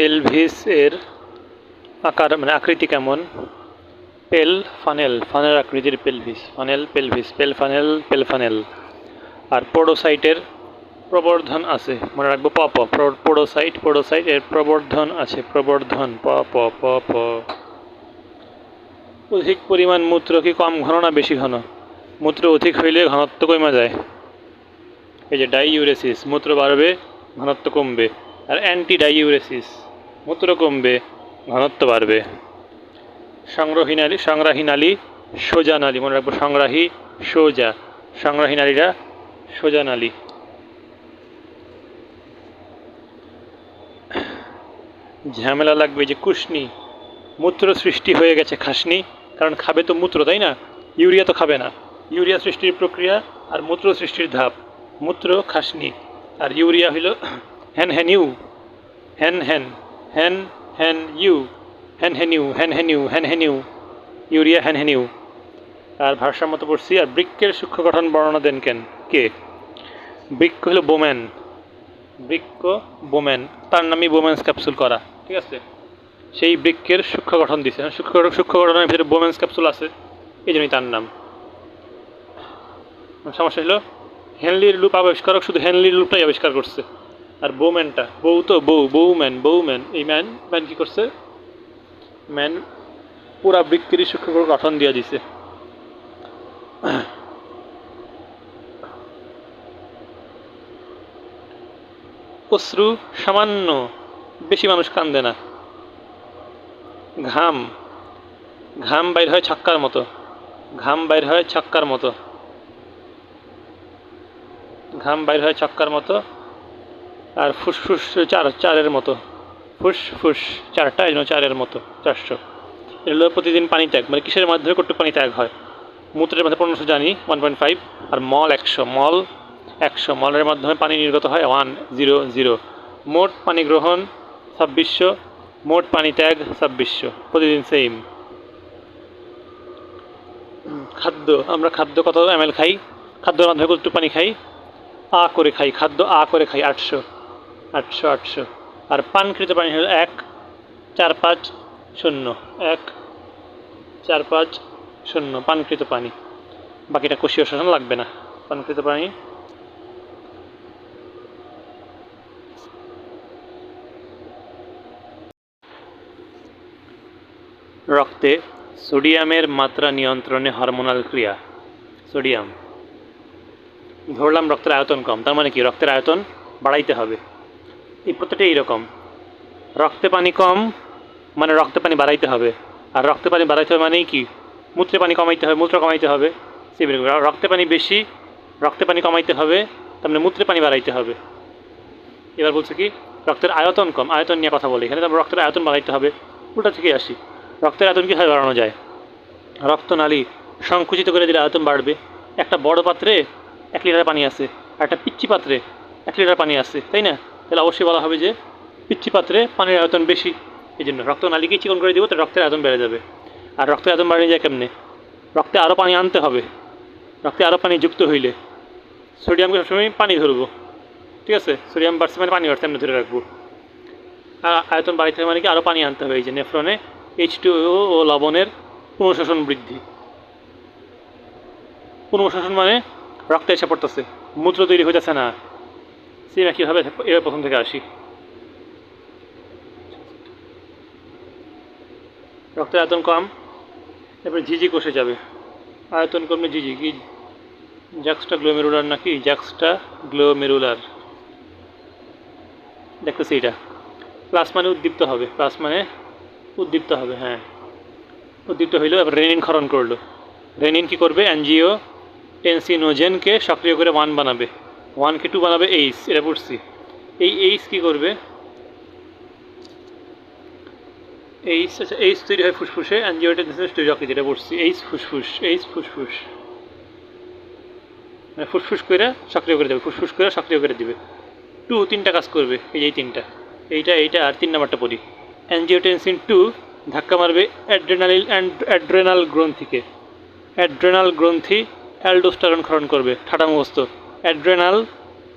Pelvis এর আকার মানে আকৃতি কেমন? পেল ফানেল ফানেল আকৃতির পেলভিস, ফানেল পেলভিস, পেল ফানেল পেল ফানেল। আর পোডোসাইটের প্রবর্ধন আছে, মনে রাখব, প প পোডোসাইট পোডোসাইট, এর প্রবর্ধন আছে, প্রবর্ধন, প প প প। অধিক পরিমাণ মূত্র কি কম ঘন না বেশি ঘন? মূত্র অধিক হইলে ঘনত্ব কমে যায়। এই যে ডাইইউরেসিস মূত্র বাড়বে, ঘনত্ব কমবে। আর অ্যান্টি ডাইইউরেসিস মূত্র কমবে ঘনত্ব বাড়বে। সংগ্রহী নালী সংগ্রাহী সোজা নালী, মনে রাখব সংগ্রাহী, সোজা। সংগ্রাহী নালীরা সোজা নালী। ঝামেলা লাগবে যে কুশনি, মূত্র সৃষ্টি হয়ে গেছে খাসনি, কারণ খাবে তো মূত্র, তাই না? ইউরিয়া তো খাবে না। ইউরিয়া সৃষ্টির প্রক্রিয়া আর মূত্র সৃষ্টির ধাপ, মূত্র, খাসনি। আর ইউরিয়া হইল হ্যান হ্যান ইউ হ্যান হ্যান হ্যান হ্যান ইউ হ্যান হ্যান ইউ হ্যান হ্যান ইউ হ্যান হ্যান ইউ ইউরিয়া হ্যান হ্যান ইউ আর ভারসাম্য তো পড়ছি, আর বৃক্ষের সূক্ষ্ম গঠন বর্ণনা দেন কেন? কে? বৃক্ষ হলো বোম্যান। বৃক্ষ বোম্যান। তার নামই বোম্যান্স ক্যাপসুল করা, ঠিক আছে? সেই বৃক্ষের সূক্ষ্ম গঠন দিছে। সূক্ষ্ম সূক্ষ্ম গঠনের ভিতরে বোম্যান্স ক্যাপসুল আছে, এই জন্যই তার নাম। সমস্যা হলো হেনলির লুপ আবিষ্কারক শুধু হেনলির লুপটাই আবিষ্কার করছে। আর বৌম্যানটা বউ তো বউ বউম্যান বউম্যান এই ম্যান ম্যান কি করছে? ম্যান পুরা বৃক্ষেরই সূক্ষ্ম গঠন দিয়ে দিছে। অশ্রু সামান্য বেশি মানুষ কান্দে না। ঘাম ঘাম বাইর হয় ছক্কার মতো। ঘাম বাইর হয় ছক্কার মতো। ঘাম বাইর হয় ছক্কার মতো। আর ফুসফুস চার, চারের মতো। ফুস ফুস চারটা এই জন্য চারের মতো, চারশো। এগুলো প্রতিদিন পানি ত্যাগ। মানে কিসের মাধ্যমে কটুক পানি ত্যাগ হয়? মূত্রের মধ্যে পনেরোশো জানি ওয়ান পয়েন্ট ফাইভ আর মল একশো মল একশো। মলের মাধ্যমে পানি নির্গত হয় ওয়ান জিরো জিরো মোট পানি গ্রহণ ছাব্বিশশো, মোট পানি ত্যাগ ছাব্বিশশো। প্রতিদিন সেম খাদ্য, আমরা খাদ্য কত এম খাই? খাদ্যের মাধ্যমে কতটুকু পানি খাই? আ করে খাই, খাদ্য আ করে খাই, আটশো। আটশো আটশো। আর পানকৃত পানি হলো এক, চার পাঁচ শূন্য। এক, চার পাঁচ শূন্য। পানকৃত পানি। বাকিটা কোষীয় শোষণ লাগবে না। পানকৃত পানি। রক্তে সোডিয়ামের মাত্রা নিয়ন্ত্রণে হরমোনাল ক্রিয়া। সোডিয়াম। ধরলাম রক্তের আয়তন কম। তার মানে কি? রক্তের আয়তন বাড়াইতে হবে। এই প্রত্যেকটা এইরকম। রক্তে পানি কম মানে রক্তে পানি বাড়াইতে হবে। আর রক্তে পানি বাড়াইতে হবে মানেই কি? মূত্রে পানি কমাইতে হবে, মূত্র কমাইতে হবে। সেগুলো রক্তে পানি বেশি, রক্তে পানি কমাইতে হবে, তার মানে মূত্রে পানি বাড়াইতে হবে। এবার বলছে কি, রক্তের আয়তন কম, আয়তন নিয়ে কথা বলি। এখানে তো আমরা রক্তের আয়তন বাড়াইতে হবে। উল্টা থেকে আসি। রক্তের আয়তন কীভাবে বাড়ানো যায়? রক্তনালী সংকুচিত করে দিলে আয়তন বাড়বে। একটা বড় পাত্রে এক লিটার পানি আছে, আর একটা পিচ্চি পাত্রে এক লিটার পানি আছে, তাই না? তাহলে অবশ্যই বলা হবে যে পিচ্চি পাত্রে পানির আয়তন বেশি। এই জন্য রক্ত রক্তনালীকে চিকন করে দিব তাহলে রক্তের আয়তন বেড়ে যাবে। আর রক্তের আয়তন বাড়িয়ে যায় কেমনে? রক্তে আরও পানি আনতে হবে। রক্তে আরও পানি যুক্ত হইলে। সোডিয়ামকে সবসময় পানি ধরবো। ঠিক আছে? সোডিয়াম বাড়ছে মানে পানি বাড়ছে আমরা ধরে রাখব। আর আয়তন বাড়িতে মানে কি? আরও পানি আনতে হবে। এই যে নেফ্রনে এইচ টু ও লবণের পুনঃশোষণ বৃদ্ধি। পুনঃশোষণ মানে রক্তে এসে পড়তেছে। মূত্র তৈরি হইতেছে না। সেম একইভাবে এবার প্রথম থেকে আসি রক্তের আয়তন কম এরপরে ঝিঝি কষে যাবে আয়তন কমলে ঝিঝি কি জ্যাক্সটা গ্লোমেরুলার নাকি জ্যাক্সটা গ্লোমেরুলার দেখতেছি এটা প্লাস মানে উদ্দীপ্ত হবে প্লাস মানে উদ্দীপ্ত হবে হ্যাঁ উদ্দীপ্ত হইল এবার রেনিন ক্ষরণ করল রেনিন কি করবে অ্যানজিও টেনসিনোজেনকে সক্রিয় করে ওয়ান বানাবে ওয়ানকে টু বানাবে এইস এটা পড়ছি। এই এইস কি করবে? এইস আচ্ছা এইস তৈরি হয় ফুসফুসে তৈরি হয় যেটা পড়ছি। এইস ফুসফুস এইস ফুসফুস। মানে ফুসফুস করে সক্রিয় করে দেবে, ফুসফুস করে সক্রিয় করে দেবে। টু, তিনটা কাজ করবে, এই এই তিনটা। এইটা এইটা আর তিন নাম্বারটা পড়ি। অ্যানজিওটেনসিন টু ধাক্কা মারবে অ্যাড্রেনালিল অ্যান্ড অ্যাড্রেনাল গ্রন্থিকে। অ্যাড্রেনাল গ্রন্থি অ্যালডোস্টারন ক্ষরণ করবে ঠাটা মুখস্থ অ্যাড্রেনাল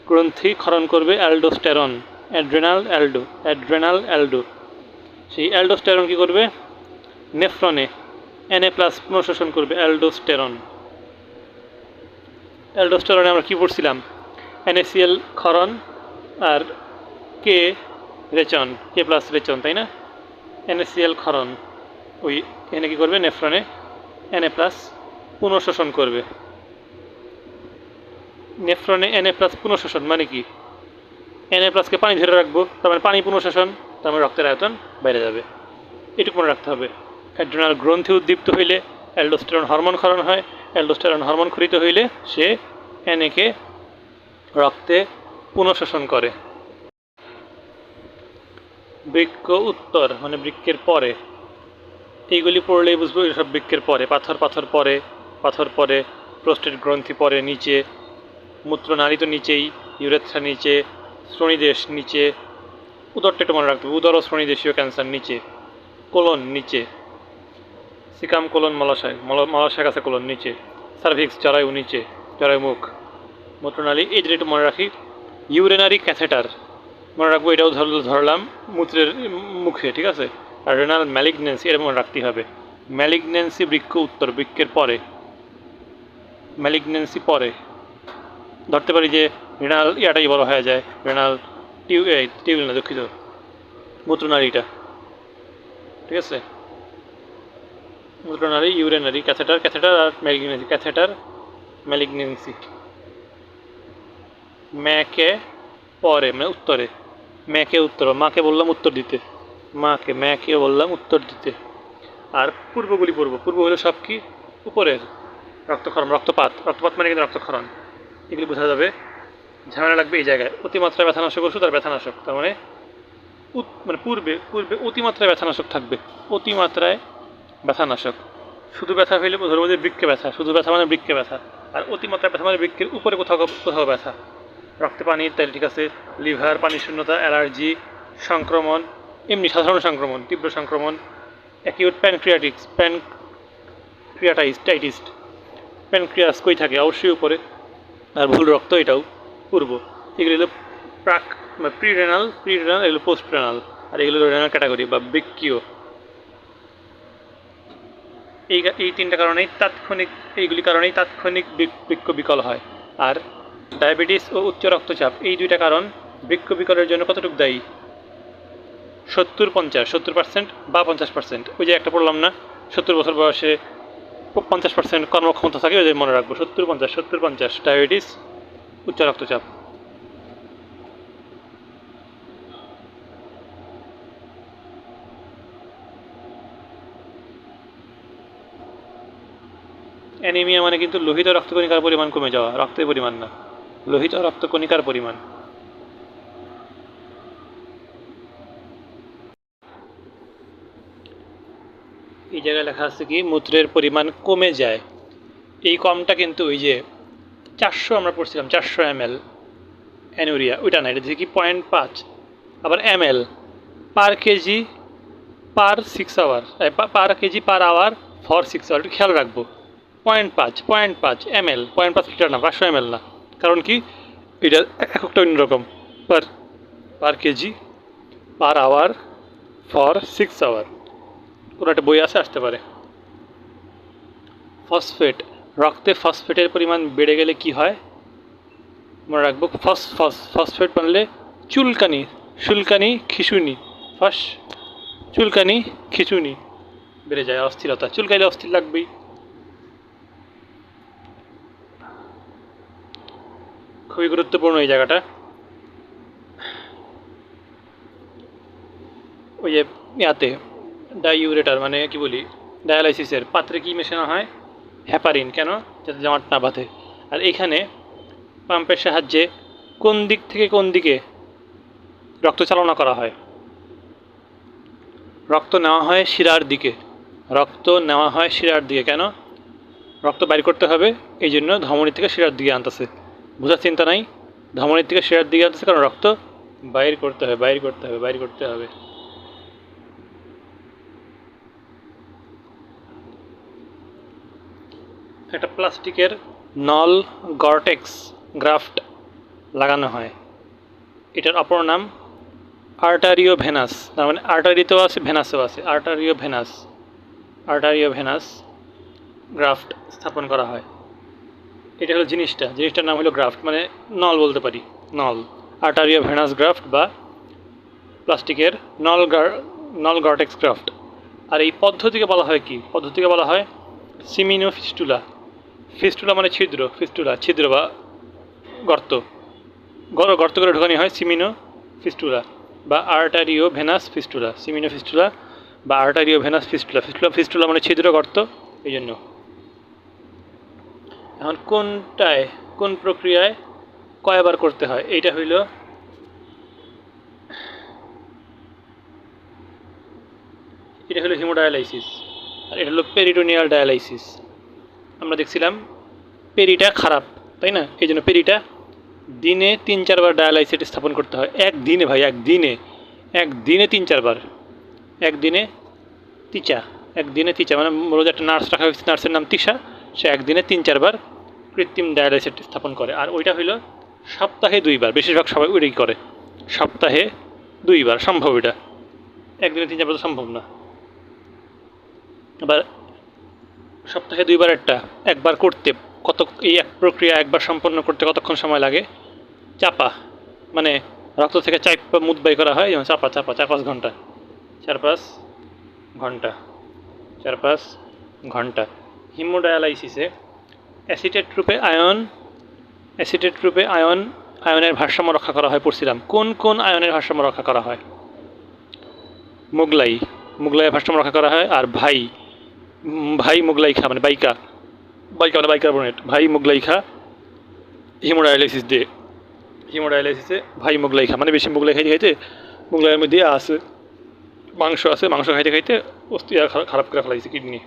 গ্রন্থি ক্ষরণ করবে aldosterone. Adrenal, aldo adrenal, aldo. সেই অ্যালডোস্টেরন কী করবে? নেফ্রনে এনএ প্লাস পুনঃশোষণ করবে অ্যালডোস্টেরন। অ্যালডোস্টেরনে আমরা কী পড়ছিলাম? এনএসিএল ক্ষরণ আর কে রেচন কে প্লাস রেচন, তাই না? এনএসিএল ক্ষরণ। ওই এনে কী করবে? নেফ্রনে এনএ প্লাস পুনঃশোষণ করবে। নেফ্রনে এনএ প্লাস পুনঃশোষণ মানে কি? এনএ প্লাসকে পানি ধরে রাখব, তার মানে পানি পুনঃশোষণ, তার মানে রক্তের আয়তন বাইরে যাবে। এটুকু মনে রাখতে হবে। অ্যাড্রেনাল গ্রন্থি উদ্দীপ্ত হইলে অ্যালডোস্টেরন হরমোন ক্ষরণ হয়, অ্যালডোস্টেরন হরমোন ক্ষরিত হইলে সে এনএকে রক্তে পুনঃশোষণ করে। বৃক্ষ উত্তর মানে বৃক্ষের পরে। এইগুলি পড়লেই বুঝব এসব বৃক্ষের পরে। পাথর পাথর পরে পাথর পরে, প্রোস্টেট গ্রন্থি পরে, নিচে মূত্রনালী তো নিচেই, ইউরেথ্রা নিচে, শ্রোণীদেশ নিচে উদরটা একটু মনে রাখতে হবে উদর ও শ্রোণীদেশীয় ক্যান্সার নিচে, কোলন নিচে, সিকাম কোলন মলাশয়, মল- মলাশয় কাছে কোলন নিচে, সার্ভিক্স জরায়ু নিচে, জরায়ু মুখ, মূত্রনালী, এই যেটা একটু মনে রাখি, ইউরেনারি ক্যাথেটার, মনে রাখব এটাও ধর, ধরলাম মূত্রের মুখে, ঠিক আছে? আর রেনাল ম্যালিগনেন্সি এটা মনে রাখতেই হবে। ম্যালিগনেন্সি বৃক্ষ উত্তর বৃক্ষের পরে ম্যালিগনেন্সি পরে। ধরতে পারি যে রেনাল ইয়াটাই বড় হয়ে যায় রেনাল টিউ টিউবিল না, দুঃখিত। মূত্রনালীটা ঠিক আছে? মূত্রনালী ইউরেনারি ক্যাথেটার ক্যাথেটার আর ম্যালিগনেন্সি ক্যাথেটার ম্যালিগনেন্সি ম্যাকে পরে মানে উত্তরে। ম্যাকে উত্তর, মাকে বললাম উত্তর দিতে। মাকে, ম্যাকে বললাম উত্তর দিতে। আর পূর্বগুলি পূর্ব পূর্ব হলো সব কি? উপরের। রক্তক্ষরণ, রক্তপাত। রক্তপাত মানে কিন্তু রক্তক্ষরণ। এগুলি বোঝা যাবে। ঝামেলা লাগবে এই জায়গায়। অতিমাত্রায় ব্যথানাশক ওষুধ আর ব্যথানাশক। তার মানে মানে পূর্বে পূর্বে অতিমাত্রায় ব্যথানাশক থাকবে। অতিমাত্রায় ব্যথানাশক। শুধু ব্যথা হইলে ধরবো যে বৃক্ষে ব্যথা। শুধু ব্যথা মানে বৃক্ষে ব্যথা। আর অতিমাত্রায় ব্যথা মানে বৃক্ষের উপরে কোথাও কোথাও ব্যথা। রক্তে পানি, তাহলে ঠিক আছে। লিভার, পানি শূন্যতা, অ্যালার্জি, সংক্রমণ, এমনি সাধারণ সংক্রমণ, তীব্র সংক্রমণ অ্যাকিউট প্যানক্রিয়াটিক্স প্যানক্রিয়াটাইস টাইটিস প্যানক্রিয়াস কই থাকে? অবশ্যই উপরে। আর ভুল রক্ত এটাও পূর্ব। এগুলো হলো প্রাক প্রি রেনাল প্রি রেনাল এগুলো পোস্ট রেনাল আর এগুলো রেনাল ক্যাটাগরি বা বৃক্ষীয় এই এই তিনটা কারণেই তাৎক্ষণিক, এইগুলি কারণেই তাৎক্ষণিক বৃক- বৃক্ক বিকল হয়। আর ডায়াবেটিস ও উচ্চ রক্তচাপ, এই দুইটা কারণ বৃক্ষ বিকলের জন্য কতটুকু দায়ী? সত্তর পঞ্চাশ, সত্তর পার্সেন্ট বা পঞ্চাশ পার্সেন্ট ওই যে একটা পড়লাম না, সত্তর বছর বয়সে পঞ্চাশ পার্সেন্ট কর্মক্ষমতা থাকে ওদের মনে রাখব, সত্তর, পঞ্চাশ সত্তর, পঞ্চাশ, ডায়াবেটিস, উচ্চ রক্তচাপ। অ্যানিমিয়া মানে কিন্তু লোহিত রক্তকণিকার পরিমাণ কমে যাওয়া, রক্তের পরিমাণ না, লোহিত রক্তকণিকার পরিমাণ। জায়গায় লেখা আছে কি, মূত্রের পরিমাণ কমে যায়। এই কমটা কিন্তু ওই যে চারশো আমরা পড়ছিলাম, চারশো এম এল অ্যানুরিয়া, ওইটা না, এটা দেখি পয়েন্ট পাঁচ, আবার M L per kg per six hour per kg per hour for six hour একটু খেয়াল রাখব। পয়েন্ট পাঁচ পয়েন্ট পাঁচ এম এল পয়েন্ট পাঁচ লিটার না, পাঁচশো এম এল না, কারণ কি, এটা এককটা অন্যরকম per per kg per hour for six hour কোনো একটা বই আছে, আসতে পারে। ফসফেট রক্তে ফসফেটের পরিমাণ বেড়ে গেলে কি হয়? মনে রাখব ফস ফস ফসফেট বানলে চুলকানি শুলকানি খিচুনি, ফস, চুলকানি, খিচুনি বেড়ে যায়, অস্থিরতা, চুলকাইলে অস্থির লাগবেই। খুবই গুরুত্বপূর্ণ এই জায়গাটা। ওই যে ইয়াতে ডাইউরেটার মানে কি বলি ডায়ালাইসিসের পাত্রে কি মেশানো হয়? হ্যাপারিন কেন? যাতে জামাট না বাঁধে। আর এইখানে পাম্পের সাহায্যে কোন দিক থেকে কোন দিকে রক্ত চালনা করা হয়? রক্ত নেওয়া হয় শিরার দিকে। রক্ত নেওয়া হয় শিরার দিকে, কেন? রক্ত বাইর করতে হবে এই জন্য ধমনী থেকে শিরার দিকে আনতেছে। বোঝার চিন্তা নাই ধমনীর থেকে শিরার দিকে আনতেছে কারণ রক্ত বাইর করতে হবে, বাইর করতে হবে, বাইর করতে হবে। একটা প্লাস্টিকের নল গর্টেক্স গ্রাফট লাগানো হয়। এটার অপর নাম আর্টারিও ভেনাস তার মানে আর্টারিতেও আছে, ভেনাসেও আছে। আর্টারিও ভেনাস আর্টারিও ভেনাস গ্রাফট স্থাপন করা হয়। এটা হলো জিনিসটা। জিনিসটার নাম হলো গ্রাফট মানে নল বলতে পারি। নল। আর্টারিও ভেনাস গ্রাফট বা প্লাস্টিকের নল নল গার্টেক্স গ্রাফট। আর এই পদ্ধতিকে বলা হয় কি? পদ্ধতিকে বলা হয় সিমিনো ফিস্টুলা ফিস্টুলা মানে ছিদ্র, ফিস্টুলা, ছিদ্র বা গর্ত। গর- গর্ত করে ঢোকানি হয় সিমিনো ফিস্টুলা বা arterio venous fistula. Cimino fistula বা arterio venous fistula. Fistula fistula মানে ছিদ্র, গর্ত এই জন্য এখন কোনটায়, কোন প্রক্রিয়ায় কয়বার করতে হয়? এইটা হইল এটা হলো হিমোডায়ালাইসিস আর এটা হলো পেরিটোনিয়াল ডায়ালাইসিস আমরা দেখছিলাম পেরিটা খারাপ, তাই না? এই জন্য পেরিটা দিনে তিন, চারবার ডায়ালাইসিস স্থাপন করতে হয়। এক দিনে ভাই এক দিনে এক দিনে তিন, চারবার। একদিনে তিচা। একদিনে তিচা। মানে রোজ একটা নার্স রাখা হয়েছে, নার্সের নাম তিশা। সে একদিনে তিন, চারবার কৃত্রিম ডায়ালাইসিস স্থাপন করে। আর ওইটা হইল সপ্তাহে দুইবার। বেশিরভাগ সবাই ওইটাই করে। সপ্তাহে দুইবার। সম্ভব এটা? একদিনে তিন, চারবার তো সম্ভব না। এবার সপ্তাহে দুইবার একটা, একবার করতে, কত, এই এক প্রক্রিয়া একবার সম্পন্ন করতে কতক্ষণ সময় লাগে? চাপা মানে রক্ত থেকে চাপা মুদ বাই করা হয়, যেমন চাপা চাপা, চার পাঁচ ঘণ্টা, চার পাঁচ ঘণ্টা, চার পাঁচ ঘণ্টা। হিমোডায়ালাইসিসে অ্যাসিটেট রূপে আয়ন, অ্যাসিটেট রূপে আয়ন, আয়নের ভারসাম্য রক্ষা করা হয় পড়ছিলাম কোন কোন আয়নের ভারসাম্য রক্ষা করা হয়? মোগলাই, মোগলাইয়ের ভারসাম্য রক্ষা করা হয়, আর ভাই ভাই মোগলাই খা মানে বাইকা। বাইকা মানে বাইকার্বনেট ভাই মোগলাই খা হিমোডায়ালাইসিস দিয়ে হিমোডায়ালাইসিসে ভাই মোগলাই খা মানে বেশি মোগলাই খাইতে খাইতে মোগলাইয়ের মধ্যে আছে, মাংস আছে, মাংস খাইতে খাইতে অস্থি আর খারাপ- করে ফেলাইছে কিডনি।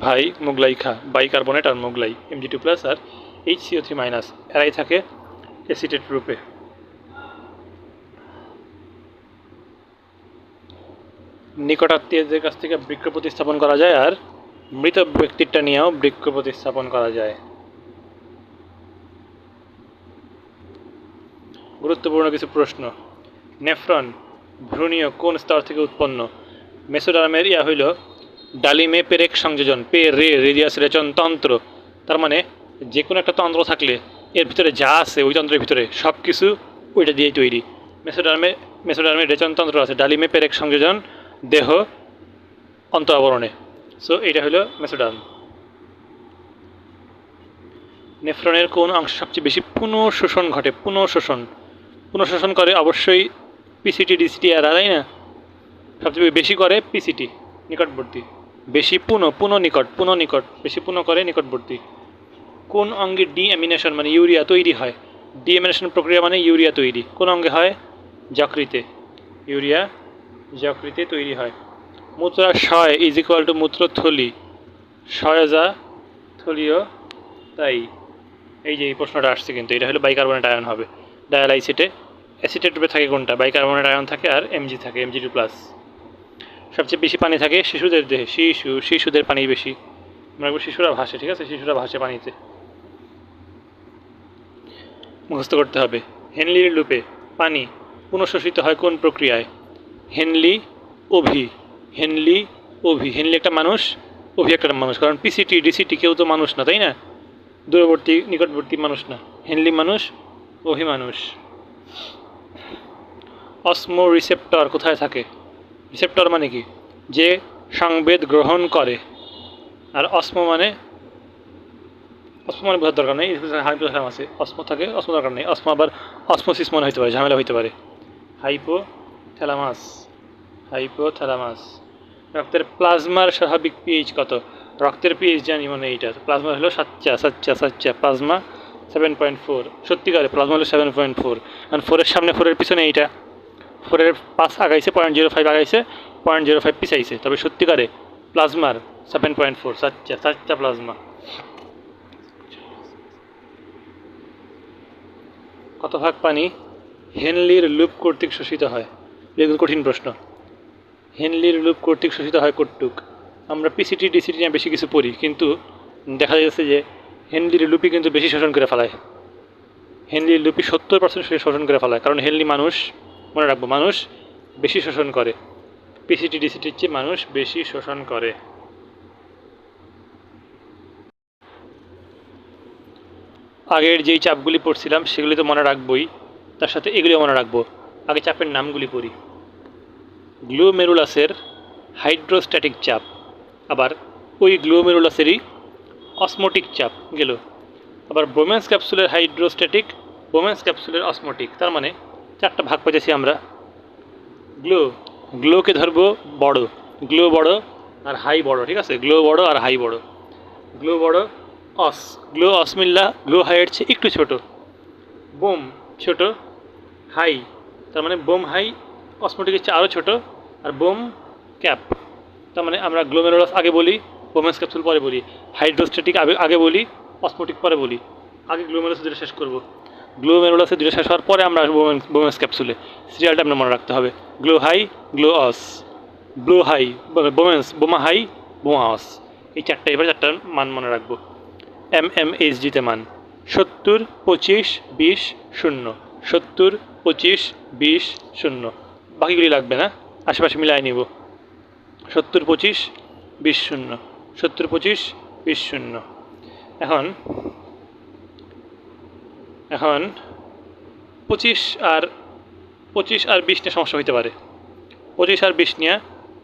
ভাই মোগলাই খা বাইকার্বনেট আর মোগলাই এমজি টু প্লাস আর এইচ সিও থ্রি মাইনাস এরাই থাকে অ্যাসিটেট রূপে। নিকটাত্মীয়দের কাছ থেকে বৃক্ষ প্রতিস্থাপন করা যায় আর মৃত ব্যক্তিরটা নিয়েও বৃক্ষ প্রতিস্থাপন করা যায়। গুরুত্বপূর্ণ কিছু প্রশ্ন। নেফ্রন, ভ্রূণীয় কোন স্তর থেকে উৎপন্ন? মেসোডারামের ইয়া হইল ডালিমে পেরেক সংযোজন, পে, রে, রেডিয়াস, রেচন, তন্ত্র। তার মানে যে কোনো একটা তন্ত্র থাকলে এর ভিতরে যা আছে ওই তন্ত্রের ভিতরে সব কিছু ওইটা দিয়েই তৈরি। মেসোডার্মে মেসোডার্মে রেচন তন্ত্র আছে, ডালিমে পেরেক সংযোজন, দেহ অন্ত আবরণে সো এটা হলো মেসোডার্ম নেফ্রনের কোন অংশ সবচেয়ে বেশি পুনঃশোষণ ঘটে? পুনঃশোষণ। পুনঃশোষণ করে অবশ্যই পিসিটি ডিসিটি আর তাই না? সবচেয়ে বেশি করে পিসিটি নিকটবর্তী। বেশি পুনঃ পুনঃ নিকট পুনঃ নিকট, বেশি পুনঃ করে নিকটবর্তী। কোন অঙ্গে ডিএমিনেশন মানে ইউরিয়া তৈরি হয়? ডিএমিনেশন প্রক্রিয়া মানে ইউরিয়া তৈরি। কোন অঙ্গে হয়? যকৃতে। ইউরিয়া যকৃতে তৈরি হয়। মূত্রাশয় ইজ ইকুয়াল টু মূত্রথলি সয়জা থলীয় তাই। এই যে এই প্রশ্নটা আসছে কিন্তু, এটা হলো বাইকার্বনেট আয়ন হবে। ডায়ালাইসিটে অ্যাসিটেট রূপে থাকে কোনটা? বাইকার্বনেট আয়ন থাকে আর এমজি থাকে এমজি টু প্লাস সবচেয়ে বেশি পানি থাকে শিশুদের দেহে, শিশু, শিশুদের পানি বেশি। আমরা শিশুরা ভাসে, ঠিক আছে? শিশুরা ভাসে পানিতে। মুখস্থ করতে হবে। হেনলির লুপে পানি পুনঃশোষিত হয় কোন প্রক্রিয়ায়? হেনলি অভি। হেনলি, অভি, হেনলি একটা মানুষ, অভি একটা মানুষ, কারণ পিসিটি ডিসিটি কেউ তো মানুষ না, তাই না? দূরবর্তী, নিকটবর্তী মানুষ না। হেনলি মানুষ, অভি মানুষ। অসমো রিসেপ্টর কোথায় থাকে? রিসেপ্টর মানে কি? যে সংবেদ গ্রহণ করে। আর অসমো মানে অসমো মানে বোঝার দরকার নেই হাইপোথ্যালাম আছে। অসমো থাকে, অসমো দরকার নেই। অসমো আবার অসমোসিস মনে হতে পারে, ঝামেলা হইতে পারে। হাইপো থ্যালামাস হাইপোথ্যালামাস রক্তের প্লাজমার স্বাভাবিক পিএইচ কত? রক্তের পিএইচ জানি মানে এইটা প্লাজমা হলো সাচ্চা সাচ্চা সাচ্চা প্লাজমা সেভেন পয়েন্ট ফোর সত্যিকারে প্লাজমা হলো সেভেন পয়েন্ট ফোর কারণ ফোরের সামনে ফোরের পিছনে এইটা। ফোরের পাঁচ আগাইছে পয়েন্ট জিরো ফাইভ আগাইছে পয়েন্ট জিরো ফাইভ পিছাইছে। তবে সত্যিকারে প্লাজমার সেভেন পয়েন্ট ফোর সাচ্চা সাচ্চা প্লাজমা কত ভাগ পানি হেনলির লুপ কর্তৃক শোষিত হয়? এগুলো কঠিন প্রশ্ন। হেনলির লুপ কর্তৃক শোষিত হয় কটুক আমরা পিসিটি ডিসিটি নিয়ে বেশি কিছু পড়ি, কিন্তু দেখা যাচ্ছে যে হেনলির লুপি কিন্তু বেশি শোষণ করে ফেলায়। হেনলির লুপি সত্তর পার্সেন্ট শোষণ করে ফেলায়, কারণ হেনলি মানুষ, মনে রাখব, মানুষ বেশি শোষণ করে। পিসিটি ডিসিটির চেয়ে মানুষ বেশি শোষণ করে। আগের যেই চাপগুলি পড়ছিলাম, সেগুলি তো মনে রাখবই, তার সাথে এগুলিও মনে রাখব। আগে চাপের নামগুলি পড়ি। গ্লুমেরুলাসের হাইড্রোস্ট্যাটিক চাপ। আবার ওই গ্লুমেরুলাসেরই অসমোটিক চাপ গেল। আবার বোমেন্স ক্যাপসুলের হাইড্রোস্ট্যাটিক বোমেন্স ক্যাপসুলের অসমোটিক, তার মানে চারটা ভাগ পেয়েছি আমরা। গ্লো, গ্লোকে ধরবো বড়, গ্লো বড় আর হাই বড়, ঠিক আছে? গ্লো বড় আর হাই বড়। গ্লো বড়, অস, গ্লো অসমিল্লা, গ্লো হাইয়ের চেয়ে একটু ছোট। বোম, ছোট, হাই, তার মানে বোম হাই অসমোটিকের চেয়ে আরও ছোটো, আর বোম ক্যাপ। তার মানে আমরা গ্লোমেরোলাস আগে বলি বোমেন্স ক্যাপসুল পরে বলি হাইড্রোস্ট্যাটিক আগে আগে বলি অসমোটিক পরে বলি। আগে গ্লোমেরোলাস দুটো শেষ করব। গ্লোমেরোলাসে দুটো শেষ হওয়ার পরে আমরা বোমেন্স বোমেন্স ক্যাপসুলে সিরিয়ালটা আপনার মনে রাখতে হবে। গ্লো হাই গ্লো অস ব্লো হাই বোমেন্স বোমা হাই বোমা অস এই চারটা, এবার চারটার মান মনে রাখব। এম এম এইচ জিতে মান। সত্তর পঁচিশ বিশ শূন্য। সত্তর পঁচিশ বিশ শূন্য। বাকিগুলি লাগবে না? আশেপাশে মিলাই নিব। সত্তর পঁচিশ, বিশ শূন্য। সত্তর পঁচিশ, বিশ শূন্য। এখন এখন পঁচিশ আর পঁচিশ আর বিশ নিয়ে সমস্যা হইতে পারে। পঁচিশ আর বিশ নিয়ে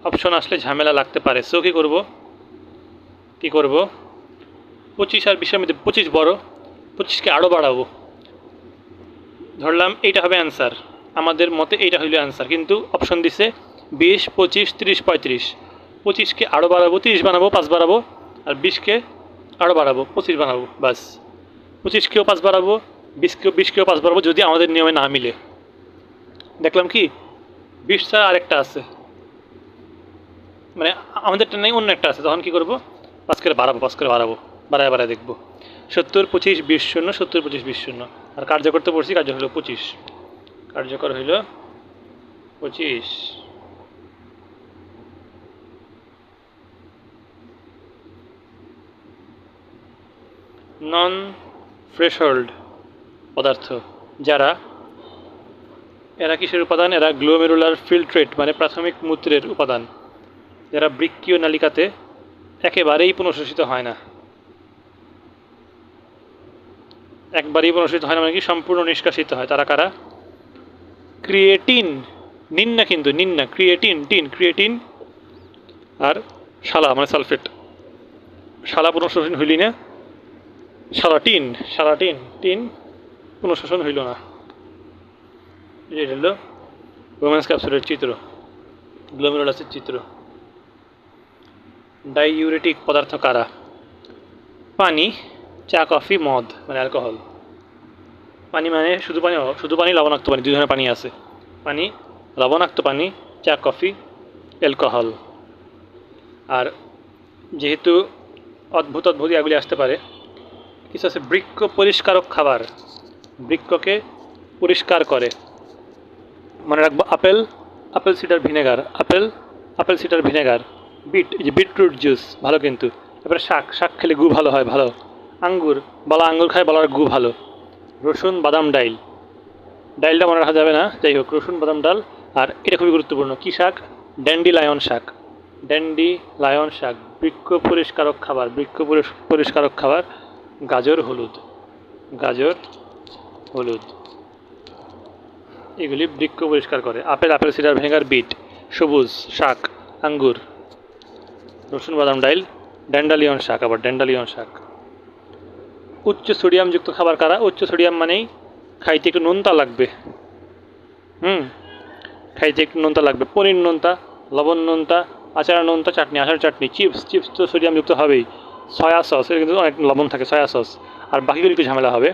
অপশন আসলে ঝামেলা লাগতে পারে। সো কী করব? কী করব? পঁচিশ আর বিশের মধ্যে, পঁচিশ বড়, পঁচিশকে আরও বাড়াবো। ধরলাম এইটা হবে অ্যান্সার আমাদের মতে এইটা হইল অ্যান্সার কিন্তু অপশন দিছে বিশ, পঁচিশ, তিরিশ, পঁয়ত্রিশ। পঁচিশকে আরও বাড়াবো, তিরিশ বানাবো, পাঁচ বাড়াবো, আর বিশকে আরও বাড়াবো, পঁচিশ বানাবো বাস পঁচিশকেও পাঁচ বাড়াবো, বিশকেও বিশকেও পাঁচ বাড়াবো, যদি আমাদের নিয়মে না মিলে। দেখলাম কি? বিশ ছাড়া আরেকটা আছে। মানে আমাদেরটা নেই অন্য একটা আছে, তখন কী করব? পাঁচ করে বাড়াবো পাঁচ করে বাড়াবো, বাড়ায় বাড়ায় দেখব। সত্তর, পঁচিশ, বিশ শূন্য, সত্তর, পঁচিশ, বিশ শূন্য। আর কার্যকর তো পড়ছি কার্য হলো পঁচিশ। কার্যকর হইল পঁচিশ। নন ফ্রেশহোল্ড পদার্থ, যারা, এরা কিসের উপাদান? এরা গ্লোমেরুলার ফিল্ট্রেট মানে প্রাথমিক মূত্রের উপাদান। যারা বৃক্কীয় নালিকাতে একেবারেই পুনঃশোষিত হয় না। একবারেই পুনঃশোষিত হয় না মানে কি? সম্পূর্ণ নিষ্কাশিত হয়। তারা কারা? ক্রিয়েটিন নিন না কিন্তু নিন না ক্রিয়েটিন, টিন, ক্রিয়েটিন আর শালা মানে সালফেট। শালা পুনঃশোষণ হইলি না সারা টিন সারা টিন টিন পুনঃশোষণ হইল না। এটা হলো ক্যাপসুলের চিত্র গ্লোমেরোলাসের চিত্র। ডাইউরেটিক পদার্থ কারা? পানি, চা, কফি, মদ মানে অ্যালকোহল পানি মানে শুধু পানি শুধু পানি লবণাক্ত পানি, দুই ধরনের পানি আছে। পানি, লবণাক্ত পানি, চা, কফি অ্যালকোহল আর যেহেতু অদ্ভুত অদ্ভুত এগুলি আসতে পারে, কিছু আছে বৃক্ষ পরিষ্কারক খাবার। বৃক্ষকে পরিষ্কার করে। মনে রাখব, apple apple cider vinegar, apple apple cider vinegar, beet যে বিটরুট জুস, ভালো কিন্তু। এবারে শাক শাক খেলে গু ভালো হয়, ভালো। আঙ্গুর, বলা আঙ্গুর খায়, বলার গু ভালো। রসুন বাদাম ডাইল। ডাইলটা মনে রাখা যাবে না, যাই হোক, রসুন, বাদাম, ডাল। আর এটা খুবই গুরুত্বপূর্ণ, কী শাক? ড্যান্ডি লায়ন শাক। ড্যান্ডি লায়ন শাক, বৃক্ষ পরিষ্কারক খাবার, বৃক্ষ পরিষ্কারক খাবার, গাজর, হলুদ। গাজর, হলুদ। এগুলি বৃক্ষ পরিষ্কার করে। Apple apple, cider vinegar beet, সবুজ শাক, আঙ্গুর। রসুন, বাদাম, ডাইল ড্যান্ডালিয়ন শাক, আবার ড্যান্ডালিয়ন শাক। উচ্চ সোডিয়ামযুক্ত খাবার কারা? উচ্চ সোডিয়াম মানেই খাইতে একটু নোনতা লাগবে। হুম? খাইতে একটু নোনতা লাগবে। পনির নোনতা, লবণ নোনতা, আচার নোনতা, চাটনি আচার চাটনি, চিপস চিপস তো সোডিয়ামযুক্ত হবেই। সয়া সস, এর কিন্তু অনেক লবণ থাকে, সয়া সস। আর বাকিগুলি একটু ঝামেলা হবে।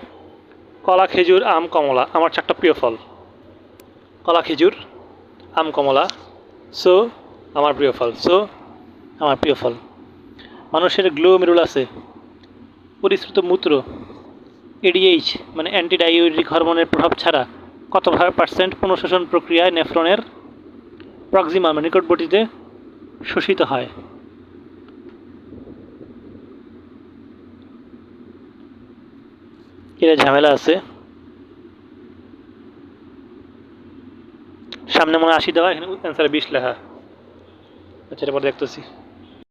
কলা, খেজুর, আম, কমলা, আমার চারটা প্রিয় ফল। কলা, খেজুর, আম, কমলা, সো, আমার প্রিয় ফল, সো, আমার প্রিয় ফল। মানুষের গ্লো মেরুল আছে। পরিশ্রুত মূত্র এডিএইচ মানে অ্যান্টিডাইউরিক হরমোনের প্রভাব ছাড়া কত পার্সেন্ট পুনঃশোষণ প্রক্রিয়ায় নেফ্রনের প্রক্সিমা মানে নিকটবর্তীতে শোষিত হয়? এটা ঝামেলা আছে। সামনে মনে আশি দেওয়া, এখানে অ্যান্সারে বিশ লেখা। আচ্ছা এটা পরে দেখতেছি।